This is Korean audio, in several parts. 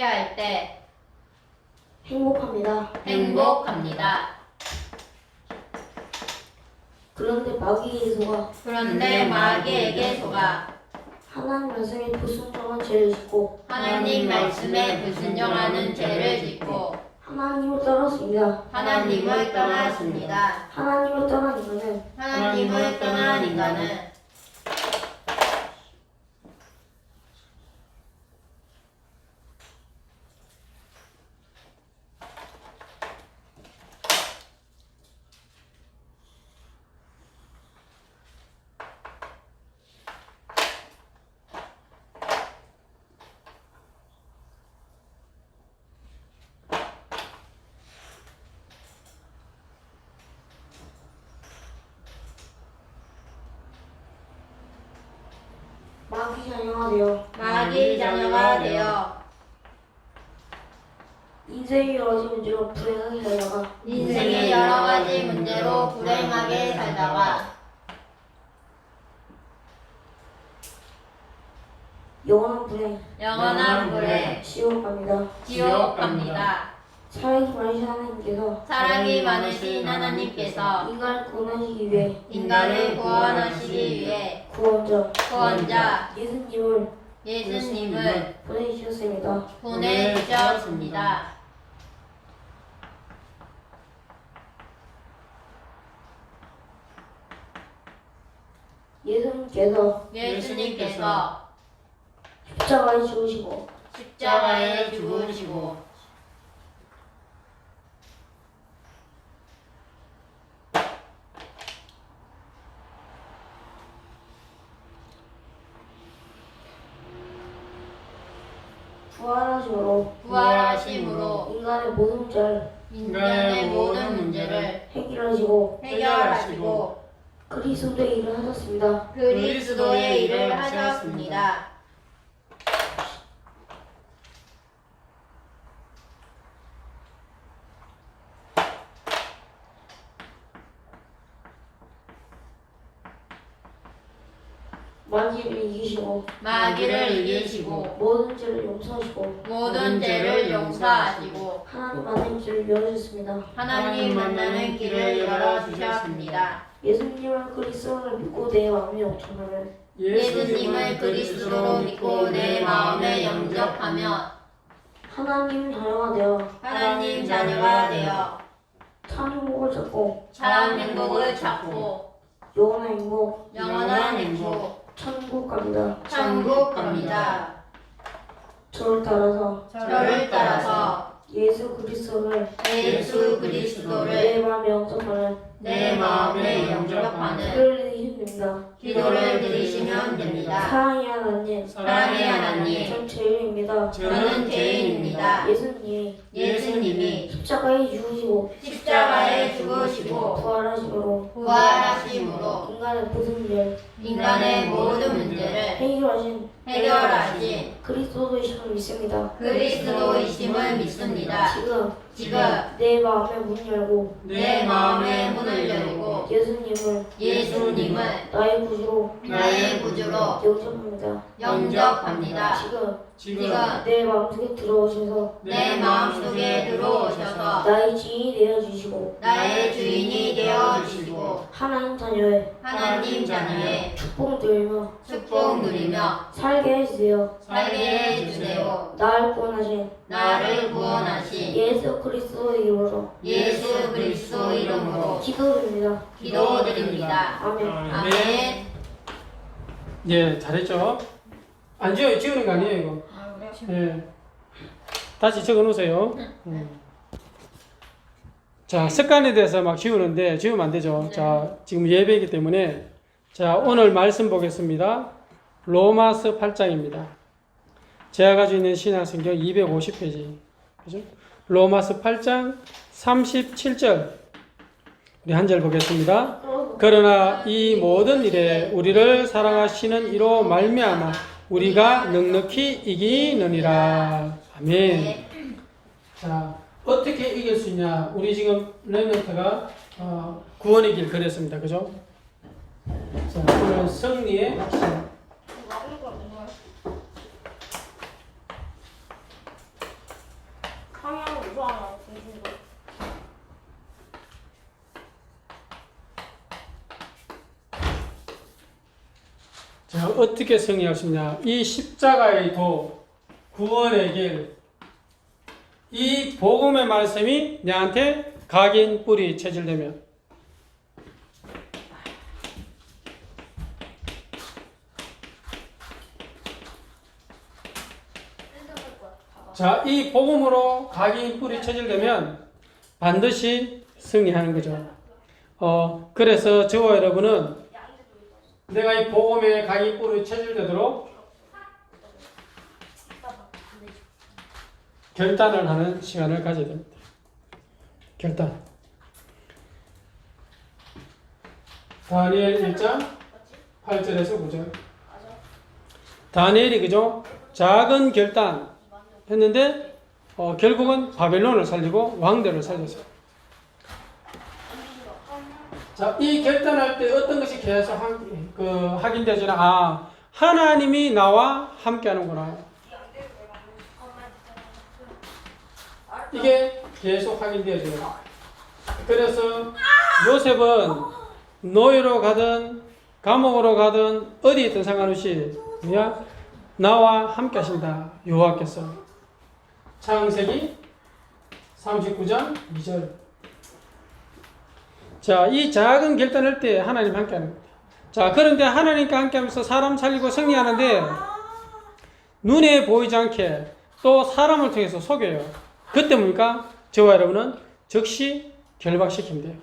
할 때 행복합니다. 행복합니다. 그런데 마귀의 소가 그런데 마귀에게 속아 하나님 말씀에 불순종한 죄를 짓고 하나님 말씀에 불순종하는 죄를 짓고 하나님을 떠났습니다. 하나님을 떠났습니다. 하나님을 떠난 이유는 하나님을 떠난 인간은 마귀 자녀가 되어 마귀 자녀가 되어 인생의 여러 가지 문제로 불행하게 살다가 인생의 여러 가지 문제로 불행하게 살다가 영원한 불행, 영원한 불행, 지옥 갑니다. 지옥 갑니다. 사랑이 많으신 하나님께서 사랑이 많으신 하나님께서 인간을 구원하시기 위해 인간을 구원하시기 위해 구원자 구원자 예수님을 예수님을 보내주셨습니다. 보내주셨습니다. 예수님께서 예수님께서 십자가에 죽으시고 십자가에 죽으시고 부활하심으로 부활하심으로 인간의 모든 문제를 인간의 모든 문제를 해결하시고 해결하시고 그리스도의 일을 하셨습니다. 그리스도의 일을 하셨습니다. 마귀를 이기시고 마귀를 이기시고 모든 죄를 용서하시고 모든 죄를 용서하시고 하나님 만난 길을 열어주셨습니다. 하나님 만나는 길을 열어주셨습니다. 예수님을 그리스도를 믿고 내 마음에 옥천하면 예수님을 그리스도로 믿고 내 마음에 영접하며 하나님 자녀가 되어 하나님 자녀가 되어 참 행복을 찾고 참 행복을 찾고 영원한 행복 영원한 행복 천국 갑니다. 천국 갑니다. 저를 따라서 저를 따라서 예수 그리스도를 예수 그리스도를 내 마음에 영접하는 내 마음에 영접하는 기도를 드리시면 됩니다. 기도를 드리시면 됩니다. 사랑의 하나님 사랑의 하나님, 전 죄인입니다. 저는 죄인입니다. 예수님이 예수님이 십자가에 죽으시고 십자가에 죽으시고 부활하심으로 부활하심으로 인간의 모든 일 인간의 모든 문제를 해결하신 해결하신 그리스도이심을 믿습니다. 그리스도이심을 믿습니다. 지금 지금 내 마음의 문 열고 내 마음의 문을 열고 예수님을 예수님을 나의 구주로 나의 구주로 영접합니다. 영접합니다. 지금 지금 내 마음속에 들어오셔서 내 마음속에 들어오셔서 나의 지인이 되어주시고 나의 주인이 되어 주시고 하나님 자녀의 하나님 자녀의 축복 누리며 축복 누리며 살게 해주세요. 살게 해 주세요. 나를 구원하신 나를 구원하신 예수 그리스도 의 이름으로 예수 그리스도 이름으로 기도드립니다. 기도드립니다. 아멘. 아멘. 예, 잘했죠? 안 지워, 지우는 거 아니에요, 이거? 예. 다시 적어 놓으세요. 음. 자, 습관에 대해서 막 지우는데, 지우면 안 되죠. 자, 지금 예배이기 때문에. 자, 오늘 말씀 보겠습니다. 로마서 8장입니다. 제가 가지고 있는 신약성경 250페이지. 그죠? 로마서 8장 37절. 우리 한 절 보겠습니다. 그러나 이 모든 일에 우리를 사랑하시는 이로 말미암아 우리가 넉넉히 이기느니라. 아멘. 자, 어떻게 이길 수 있냐? 우리 지금 레멘트가 어, 구원의 길 그랬습니다. 그죠? 자, 오늘 승리의 핵심. 좋아요. 공주도. 자, 어떻게 있냐? 이 십자가의 도, 구원의 길, 이 복음의 말씀이 내한테 각인 뿌리 체질되면. 자, 이 복음으로 각인 뿌리 체질되면 반드시 승리하는 거죠. 어, 그래서 저와 여러분은 내가 이 복음의 각인 뿌리 체질되도록 결단을 하는 시간을 가져야 됩니다. 결단. 다니엘 1장 8절에서 9절. 맞아. 다니엘이 그죠? 작은 결단 했는데 어, 결국은 바벨론을 살리고 왕대를 살렸어요. 자, 이 결단할 때 어떤 것이 계속 한, 그, 확인되지나 아 하나님이 나와 함께 하는구나. 이게 계속 확인되어져요. 그래서 요셉은 노예로 가든 감옥으로 가든 어디 있든 상관없이 뭐야 나와 함께 하신다 여호와께서 창세기 39장 2절 자, 이 작은 결단할 때 하나님 함께 겁니다. 자, 그런데 하나님과 함께 하면서 사람 살리고 승리하는데 눈에 보이지 않게 또 사람을 통해서 속여요. 그때 뭡니까? 저와 여러분은 즉시 돼요.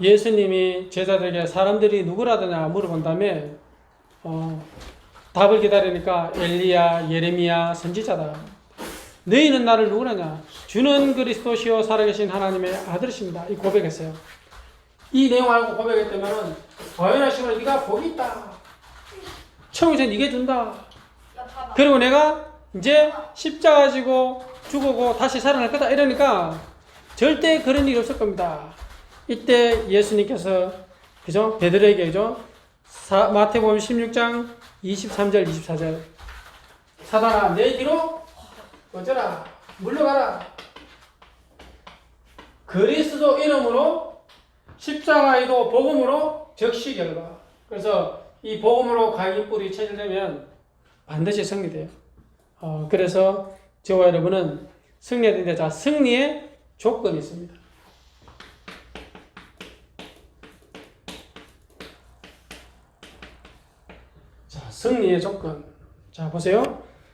예수님이 제자들에게 사람들이 누구라더냐 물어본 다음에 어, 답을 기다리니까 엘리야, 예레미야, 선지자다. 너희는 나를 누구라냐? 주는 그리스도시요 살아계신 하나님의 아들이십니다. 이 고백했어요. 이 내용 알고 고백했다면은 과연하 시면 네가 복이 있다. 처음에 네게 준다. 그리고 내가 이제 십자가 지고 죽고 다시 살아날 거다 이러니까 절대 그런 일이 없을 겁니다. 이때 예수님께서 그죠? 베드로에게 그죠? 사, 마태복음 16장 23절 24절. 사단아 내 뒤로 어쩌라? 물러가라. 그리스도 이름으로 십자가에도 복음으로 즉시 결과 그래서 이 복음으로 각인 뿌리 체질되면 반드시 승리돼요. 어, 그래서 저와 여러분은 승리해야 되는데 자 승리의 조건이 있습니다. 자 승리의 조건. 자 보세요.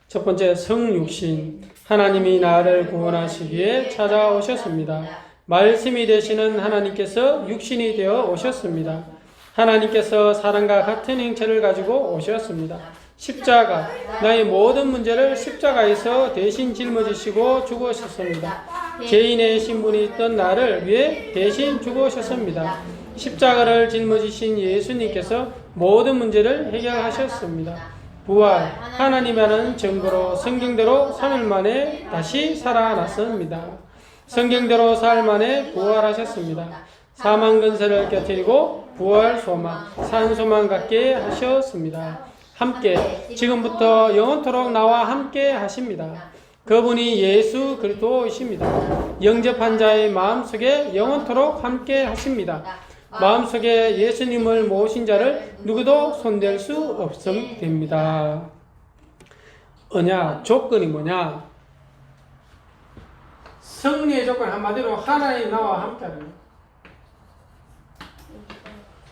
첫 번째 성육신 하나님이 나를 구원하시기에 찾아오셨습니다. 말씀이 되시는 하나님께서 육신이 되어 오셨습니다. 하나님께서 사람과 같은 행체를 가지고 오셨습니다. 십자가, 나의 모든 문제를 십자가에서 대신 짊어지시고 죽으셨습니다. 죄인의 신분이 있던 나를 위해 대신 죽으셨습니다. 십자가를 짊어지신 예수님께서 모든 문제를 해결하셨습니다. 부활, 하나님이라는 증거로 성경대로 3일 만에 다시 살아났습니다. 성경대로 사흘 만에 부활하셨습니다. 사망 근세를 깨뜨리고 부활 소망, 산 소망 갖게 하셨습니다. 함께 지금부터 영원토록 나와 함께 하십니다. 그분이 예수 그리스도이십니다. 영접한 자의 마음속에 영원토록 함께 하십니다. 마음속에 예수님을 모신 자를 누구도 손댈 수 없음 됩니다. 언약 조건이 뭐냐? 승리의 조건 한마디로 하나님 나와 함께하는.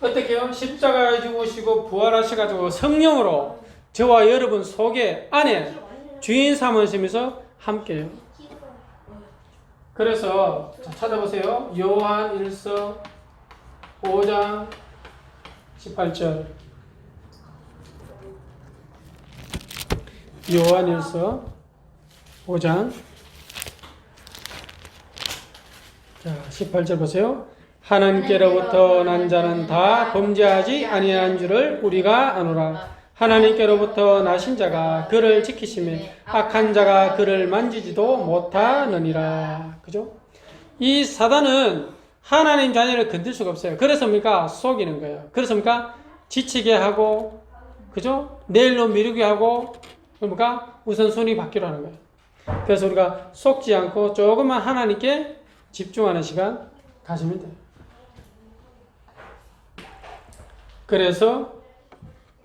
어떻게요? 십자가에 죽으시고 부활하셔가지고 성령으로 저와 여러분 속에 안에 주인 삼으시면서 함께해요. 그래서 자, 찾아보세요. 요한 1서 5장 18절 요한 1서 5장 자 18절 보세요. 하나님께로부터 난 자는 다 범죄하지 아니한 줄을 우리가 아노라. 하나님께로부터 나신 자가 그를 지키심에 악한 자가 그를 만지지도 못하느니라. 그죠? 이 사단은 하나님 자녀를 건들 수가 없어요. 그래서입니까? 속이는 거예요. 그래서입니까? 지치게 하고, 그죠? 내일로 미루게 하고, 그러니까 우선순위 바뀌로 하는 거예요. 그래서 우리가 속지 않고 조금만 하나님께 집중하는 시간 가지면 돼요. 그래서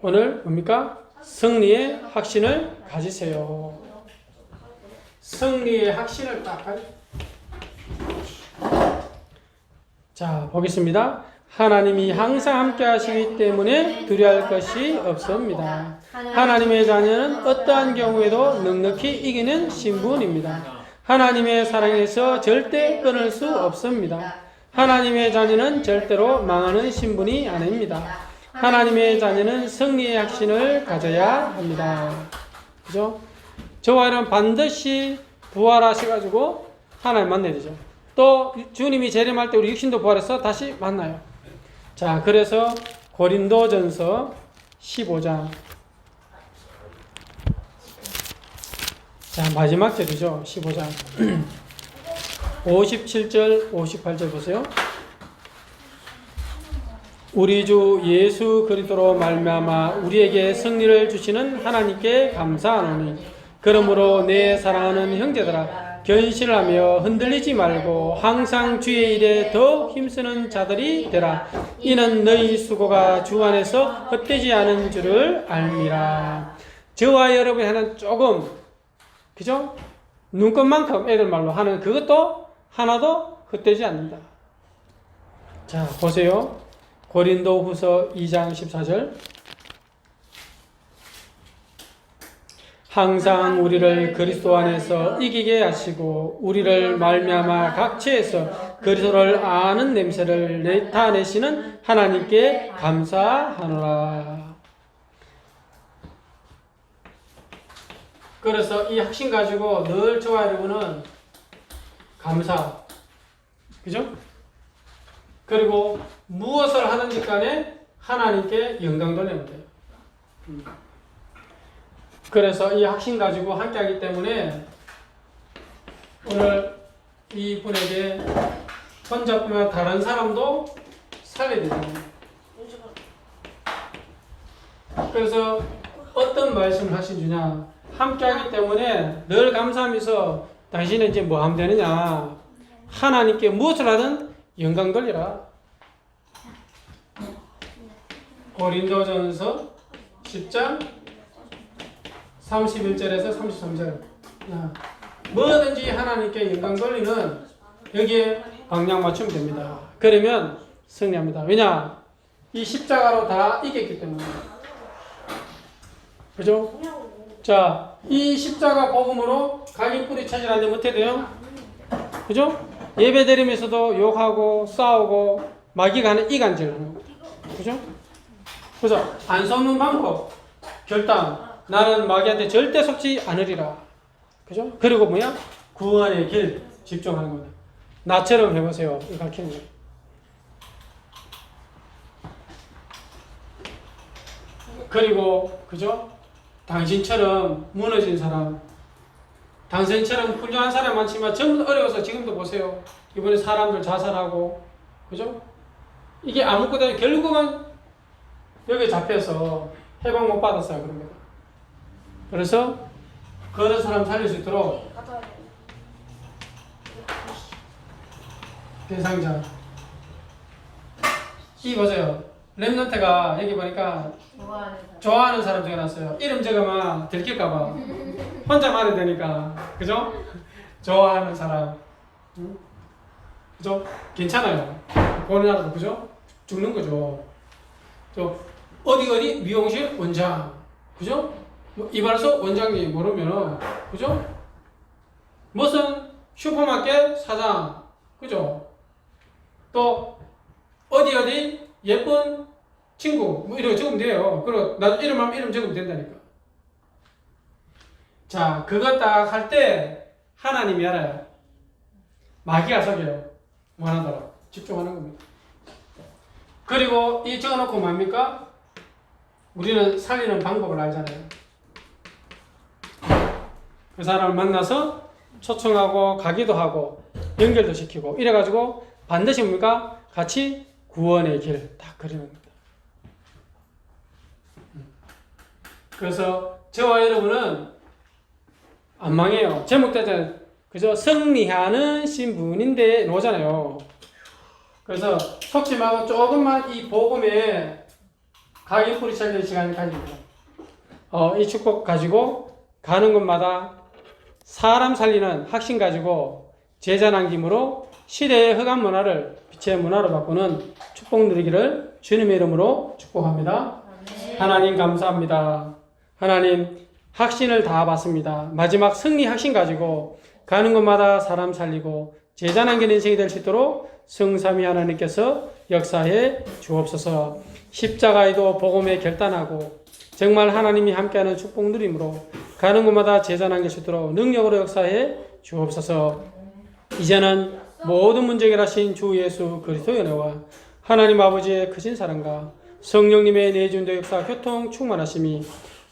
오늘 뭡니까? 승리의 확신을 가지세요. 승리의 확신을 딱 가지. 자, 보겠습니다. 하나님이 항상 함께 하시기 때문에 두려워할 것이 없습니다. 하나님의 자녀는 어떠한 경우에도 넉넉히 이기는 신분입니다. 하나님의 사랑에서 절대 끊을 수 없습니다. 하나님의 자녀는 절대로 망하는 신분이 아닙니다. 하나님의 자녀는 승리의 확신을 가져야 합니다. 그죠? 저와 여러분 반드시 부활하셔가지고 하나님 만나야 되죠. 또 주님이 재림할 때 우리 육신도 부활해서 다시 만나요. 자, 그래서 고린도전서 15장. 자, 마지막 절이죠. 15장. 57절, 58절 보세요. 우리 주 예수 그리스도로 말미암아 우리에게 승리를 주시는 하나님께 감사하노니 그러므로 내 사랑하는 형제들아 견실하며 흔들리지 말고 항상 주의 일에 더 힘쓰는 자들이 되라. 이는 너희 수고가 주 안에서 헛되지 않은 줄을 알미라. 저와 여러분이 하는 조금 그죠? 눈꽃만큼 애들 말로 하는 그것도 하나도 헛되지 않는다. 자 보세요. 고린도 후서 2장 14절 항상 우리를 그리스도 안에서 이기게 하시고 우리를 말미암아 각처에서 그리스도를 아는 냄새를 내타내시는 하나님께 감사하노라. 그래서 이 확신 가지고 늘 저와 여러분은 감사, 그죠? 그리고 무엇을 하는지 간에 하나님께 영광 돌리면 돼요. 음. 그래서 이 확신 가지고 함께 하기 때문에 오늘 이 분에게 혼자뿐만 다른 사람도 살려야 되잖아요. 그래서 어떤 말씀을 하신 주냐 함께 하기 때문에 늘 감사하면서 당신은 이제 뭐 하면 되느냐 하나님께 무엇을 하든 영광 돌리라 고린도전서 10장 31절에서 33절. 야, 뭐든지 하나님께 영광 돌리는 여기에 방향 맞추면 됩니다. 그러면 승리합니다. 왜냐? 이 십자가로 다 이겼기 때문에. 그죠? 자, 이 십자가 복음으로 각인 뿌리 차지하는데 어떻게 돼요? 그죠? 예배 드리면서도 욕하고 싸우고 마귀가 하는 이간질 하는 거. 그죠? 그래서 안 속는 방법, 결단. 나는 마귀한테 절대 속지 않으리라. 그죠? 그리고 뭐야? 구원의 길 집중하는 겁니다. 나처럼 해보세요. 이거 가르치는 거예요. 그리고 그죠? 당신처럼 무너진 사람, 당신처럼 훌륭한 사람 많지만 전부 다 어려워서 지금도 보세요. 이번에 사람들 자살하고, 그죠? 이게 아무것도 결국은 여기 잡혀서 해방 못 받았어요. 그럽니다. 그래서 그런 사람 살릴 수 있도록 대상자 이 보세요. 랩런트가 여기 보니까 좋아하는 사람 적어놨어요. 이름 적으면 들킬까봐 혼자 말해야 되니까 그죠? 좋아하는 사람 응? 그죠? 괜찮아요. 나라도 그죠? 죽는 거죠. 저 어디 어디 미용실 원장 그죠? 뭐 이발소 원장님 모르면은 그죠? 무슨 슈퍼마켓 사장 그죠? 또 어디 어디 예쁜 친구 뭐 이런 거 적으면 돼요. 그리고 나도 이름 하면 이름 적으면 된다니까. 자 그거 딱 할 때 하나님이 알아요. 마귀가 속여요. 원하더라. 집중하는 겁니다. 그리고 이 적어놓고 뭡니까? 우리는 살리는 방법을 알잖아요. 그 사람을 만나서 초청하고 가기도 하고 연결도 시키고 이래가지고 반드시 뭡니까? 같이 구원의 길딱 그리는 겁니다. 그래서 저와 여러분은 안 망해요. 제목 따자 그저 승리하는 신분인데 노잖아요. 그래서 속지 말고 조금만 이 복음에 각인 뿌리쳐야 시간 가집니다. 어, 이 축복 가지고 가는 곳마다 사람 살리는 확신 가지고 제자 남김으로 시대의 흑암 문화를 빛의 문화로 바꾸는 축복 누리기를 주님의 이름으로 축복합니다. 하나님 감사합니다. 하나님 확신을 다 받습니다. 마지막 승리 확신 가지고 가는 곳마다 사람 살리고 제자 남기는 인생이 될 수 있도록 성삼위 하나님께서 역사해 주옵소서. 십자가에도 복음에 결단하고 정말 하나님이 함께하는 축복 누림으로 가는 곳마다 제자 남길 수 있도록 능력으로 역사해 주옵소서. 이제는 모든 문제 해결하신 주 예수 그리스도의 은혜와 하나님 아버지의 크신 사랑과 성령님의 내준도 역사 교통 충만하심이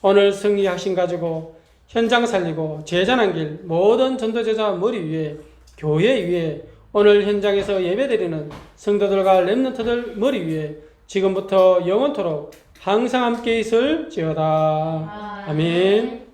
오늘 승리 확신 가지고 현장 살리고 제자 남길 모든 전도 제자 머리 위에 교회 위에 오늘 현장에서 예배드리는 성도들과 렘넌트들 머리 위에 지금부터 영원토록 항상 함께 있을 지어다. 아멘.